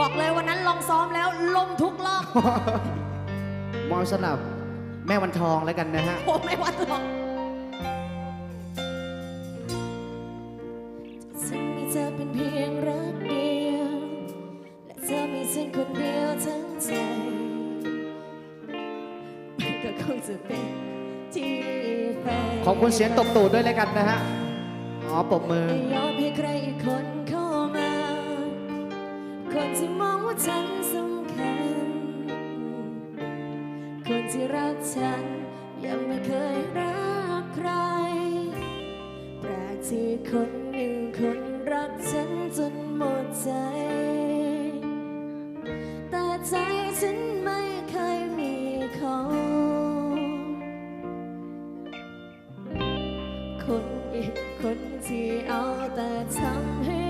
บอกเลยวันนั้นลองซ้อมแล้วลมทุกรอบมอบสำหรับแม่วันทองแล้วกันนะฮะ โอ้ไม่วัดหรอกฉันมีเธอเป็นเพียงรักเดียว และเธอมีฉันคนเดียวทั้งใจมันก็คงจะเป็นที่แฟนขอบคุณเสียงตบตูดด้วยแล้วกันนะฮะ อ๋อปรบมือไม่ย คนที่รักฉัน ยังไม่เคยรักใคร แปลกที่คนหนึ่งคนรักฉันจนหมดใจ แต่ใจฉันไม่เคยมีเขา คนอีกคนที่เอาแต่ทำให้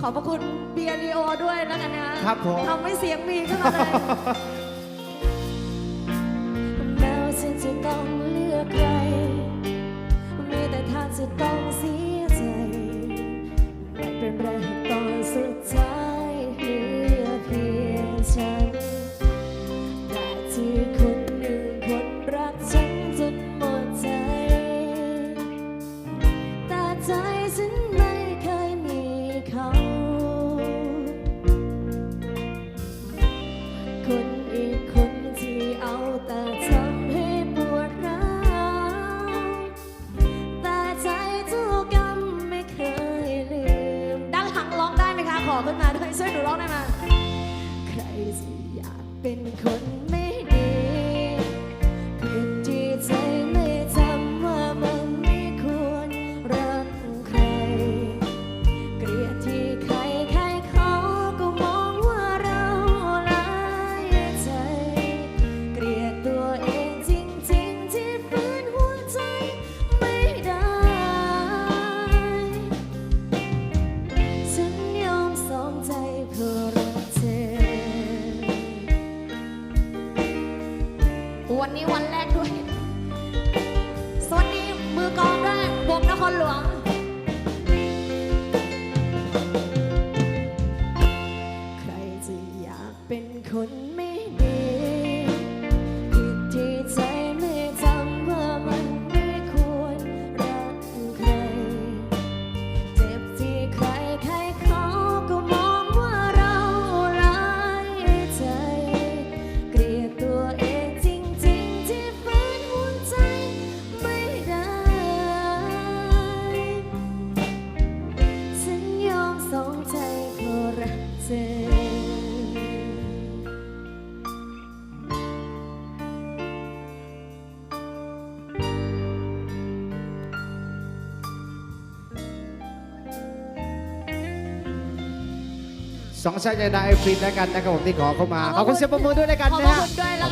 ขอบพระคุณเบียร์ลีโอด้วยแล้วกันนะครับผม ทำให้เสียงมีขึ้นมาเลย แต่ทำให้ปวดร้าวแต่ใจเจ้ากรรมไม่เคยลืม ด้านหลังร้องได้ไหมคะ ขอขึ้นมาด้วยช่วยหนูร้องได้ไหมใครจะอยากเป็นคนไม่ วันนี้วันแรก สองชายใจดาไอฟินแล้วกันนะครับผมที่ขอเข้ามาขอบคุณเสียงปรบมือด้วยแล้วกันขอบนะพระฮะ คุณด้วยแล้ว